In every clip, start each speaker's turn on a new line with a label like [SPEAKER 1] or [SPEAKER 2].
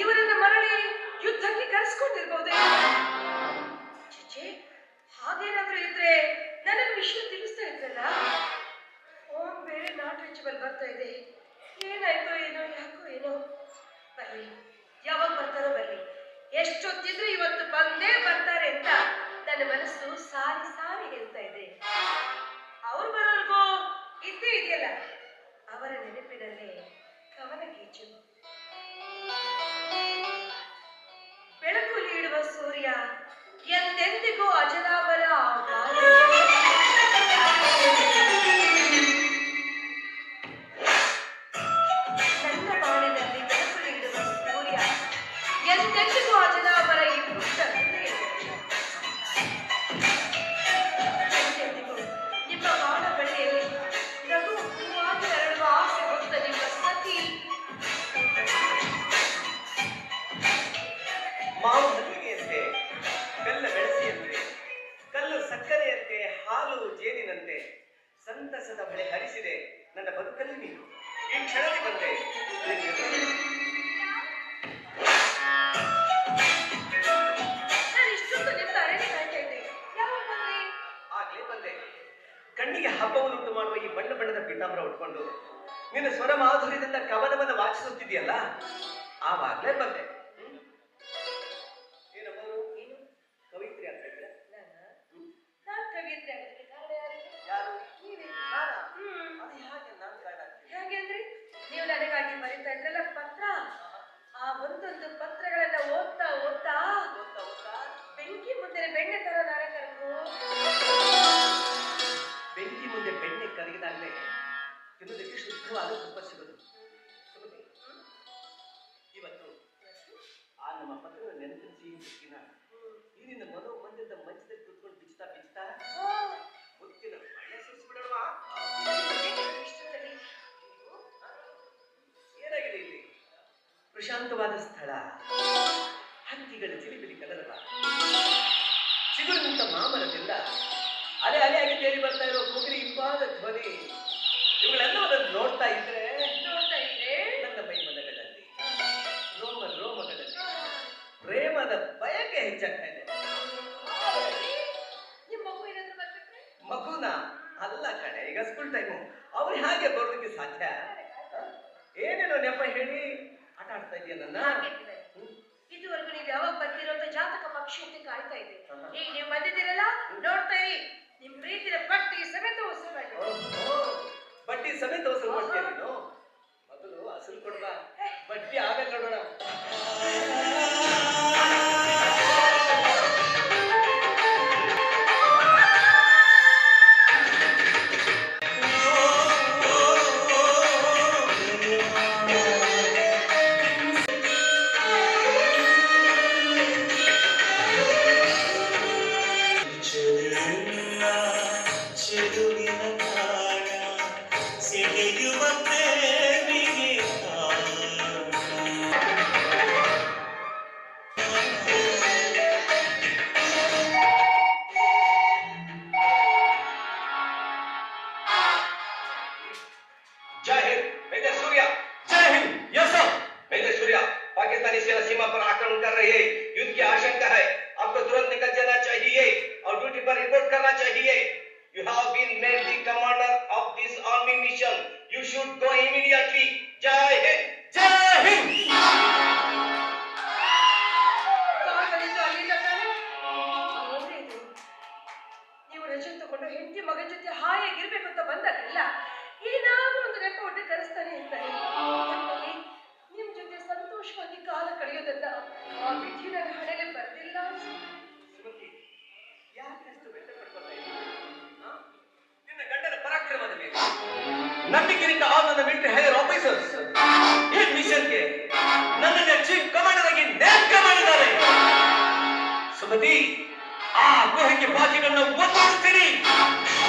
[SPEAKER 1] ಇವರನ್ನ ಮರಳಿ ಯುದ್ಧಕ್ಕೆ ಕರೆಸ್ಕೊಂಡಿರ್ಬಹುದೇ ಚೇಚೆ ಹಾಗೇನಾದ್ರೂ ಇದ್ರೆ ನನಗೆ ವಿಷಯ ತಿಳಿಸ್ತಾ ಇದ್ರಲ್ಲ? ಫೋನ್ ಬೇರೆ ನಾಟ್ ರೀಚಬಲ್ ಬರ್ತಾ ಇದೆ. ಏನಾಯ್ತೋ ಏನೋ, ಯಾಕೋ ಏನೋ. ಬರ್ಲಿ ಯಾವಾಗ ಬರ್ತಾರೋ ಬರ್ಲಿ ಎಷ್ಟೊತ್ತಿದ್ರು ಇವತ್ತು ಬಂದೇ ಬರ್ತಾರೆ ಅಂತ ನನ್ನ ಮನಸ್ಸು ಸಾರಿ ಸಾರಿ ಹೇಳ್ತಾ ಇದೆ. ಅವ್ರು ಬರೋರ್ಗು ಇದ್ದೇ ಇದೆಯಲ್ಲ, ಅವರ ನೆನಪಿನಲ್ಲೇ ക്ഷയിച്ചു സൂര്യ. ಬಳೆ
[SPEAKER 2] ನನ್ನ ಬದುಕಲ್ಲಿ ನೀನು. ಈ ಕ್ಷಣದಲ್ಲಿ ಬಂದೆ. ಆಗ್ಲೇ ಬಂದೆ. ಕಣ್ಣಿಗೆ ಹಬ್ಬವನ್ನುಂಟು ಮಾಡುವ ಈ ಬಣ್ಣ ಬಣ್ಣದ ಪೀತಾಂಬರ ಉಟ್ಕೊಂಡು. ನಿನ್ನ ಸ್ವರ ಮಾಧುರ್ಯದಿಂದ ಕವನವನ್ನು ವಾಚಿಸುತ್ತಿದೆಯಲ್ಲ ಆವಾಗಲೇ ಬಂದೆ. ತಿನ್ನೋದಕ್ಕೆ ಶುದ್ಧವಾದ ತುಪ್ಪ ಸಿಗೋದು ಇವತ್ತು ಆ ನಮ್ಮ ಪತ್ರದ ನೆನಪಿನ ಸಿಹಿ ಮುತ್ತಿನ ಈ ನಿನ್ನ ಮನೋ ಮಂದಿರದ ಮಂಚದಲ್ಲಿ ಕೂತ್ಕೊಂಡು ಬಿಚ್ತಾ ಬಿಚ್ತಾ ಮುತ್ತಿನ ಬಣ್ಣ ಸುರಿಸ್ಬಿಡೋಣವಾ? ಏನಾಗಿದೆ ಇಲ್ಲಿ? ಪ್ರಶಾಂತವಾದ ಸ್ಥಳ. ಹಕ್ಕಿಗಳ ಚಿಲಿಪಿಲಿ ಕಲರವ. ಚಿಗುರು ನಿಂತ ಮಾಮರದಿಂದ ಈಗ ಸ್ಕೂಲ್ ಟೈಮು ಅವ್ರು ಹೇಗೆ ಬರೋದಕ್ಕೆ ಸಾಧ್ಯ? ಏನೇನೋ ನೆಪ ಹೇಳಿ ಆಟ ಆಡ್ತಾ ಇದೆಯಾ ನನ್ನ?
[SPEAKER 1] ಇದುವರೆಗೂ ನೀವು ಯಾವಾಗ ಬರ್ತೀರೋ ಅಂತ ಜಾತಕ ಪಕ್ಷಿ ಅಂತ ಕಾಯ್ತಾ ಇದೆ. ಈಗ ನೀವು ಬಂದಿದ್ದೀರಲ್ಲ ನೋಡ್ತಾ ಇರಿ. ನಿಮ್ ಪ್ರೀತಿನ ಪಟ್ಟಿ ಸಮೇತ
[SPEAKER 2] ಹೊಸ ಬಟ್ಟಿ ಸಮೇತ ಹೊಸ ಮಾಡ್ತೀಯ ನೀನು? करना चाहिए you have been made the commander of this army mission you should go immediately Jai Hind Jai Hind
[SPEAKER 1] ಕಾಲ್ಗಳಿಂದ ಅಲ್ಲಿಂದ ತಾನೆ ಏನ್ರಿ ಇದು ನೀವು ರಜೆ ತಗೊಂಡು ಹೆಂಡತಿ ಮಗನ ಜೊತೆ ಹಾಯಾಗಿರ್ಬೇಕು ಅಂತ ಬಂದಾಗಲ್ಲ ಏನಾದ್ರೂ ಒಂದು ನೆಪ ಒಟ್ಟು ಕರೆಸ್ತಾನೆ ಇರ್ತಾರೆ ಒಟ್ನಲ್ಲಿ ನಿಮ್ ಜೊತೆ ಸಂತೋಷವಾಗಿ ಕಾಲ ಕಳೆಯೋದನ್ನ ಆ ವಿಧಿ
[SPEAKER 2] ನಂಬಿಕೆಯಿಂದ ಆಲ್ ನನ್ನ ಮಿಲಿಟರಿ ಹೈಯರ್ ಆಫೀಸರ್ಸ್ ಈ ಮಿಷನ್ಗೆ ನನ್ನನ್ನ ಚೀಫ್ ಕಮಾಂಡರ್ ಆಗಿ ನೇಮಕ ಮಾಡಿದ್ದಾರೆ. ಸುಮತಿ, ಆ ಗುಹೆಗೆ ಬಾಗಿಲನ್ನು ಒತ್ತಾಡ್ತೀನಿ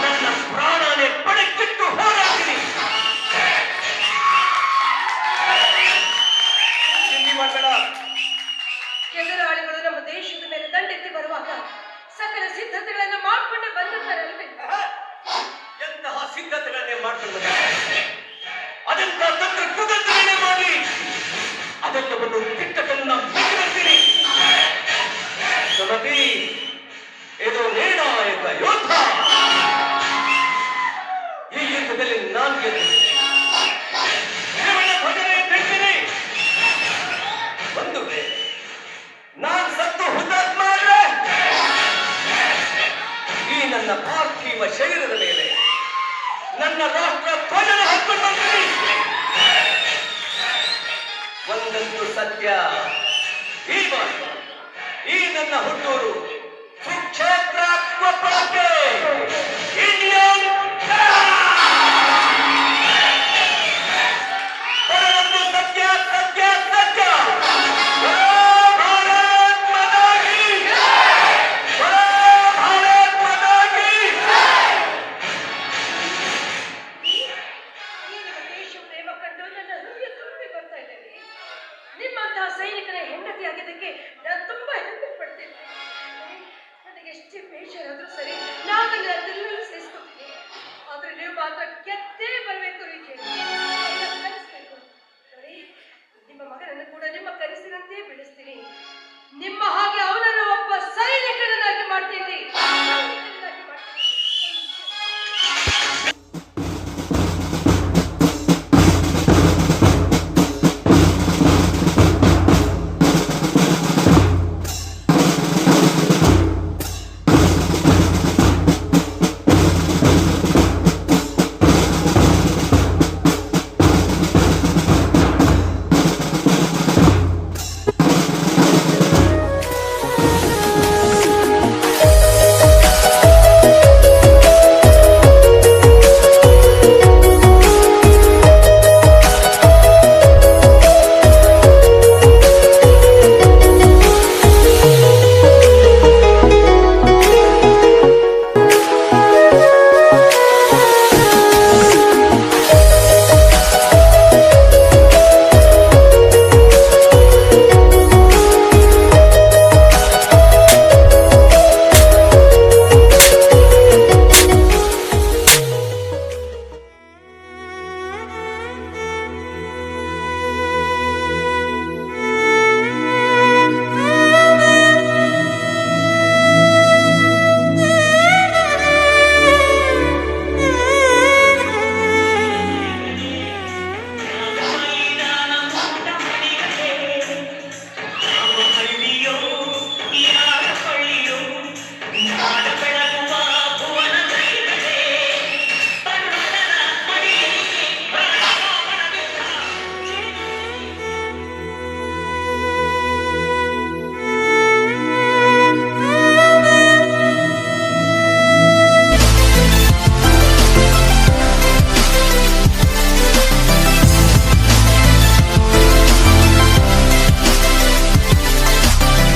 [SPEAKER 2] ನನ್ನ ಪ್ರಾಣನೇ ಪಡೆಕಿಟ್ಟು ಹೋರಾಡ್ತೀನಿ.
[SPEAKER 1] ಕೆಲರಾಳಿಗಳು ನಮ್ಮ ದೇಶದ ಮೇಲೆ ದಂಡೆತ್ತಿ ಬರುವಾಗ ಸಕಲ ಸಿದ್ಧತೆಗಳನ್ನು
[SPEAKER 2] ಸಿದ್ಧತೆಗಳನ್ನೇ ಮಾಡ್ಕೊಂಡು ಅದನ್ನ ತಂತ್ರ ಕೃತಜ್ಞತೆ ಮಾಡಿ ಅದೆಲ್ಲವನ್ನು ತಿಟ್ಟತನ್ನ ನನ್ನ ರಾಷ್ಟ್ರ ಧ್ವಜನ ಹಾಕೊಂಡು ಬರ್ತೀನಿ ಒಂದಂತೂ ಸತ್ಯ ಈ ಈ ನನ್ನ ಹುಟ್ಟೂರು ಸುಕ್ಷೇತ್ರ ಕೊಪ್ಪಳಕ್ಕೆ.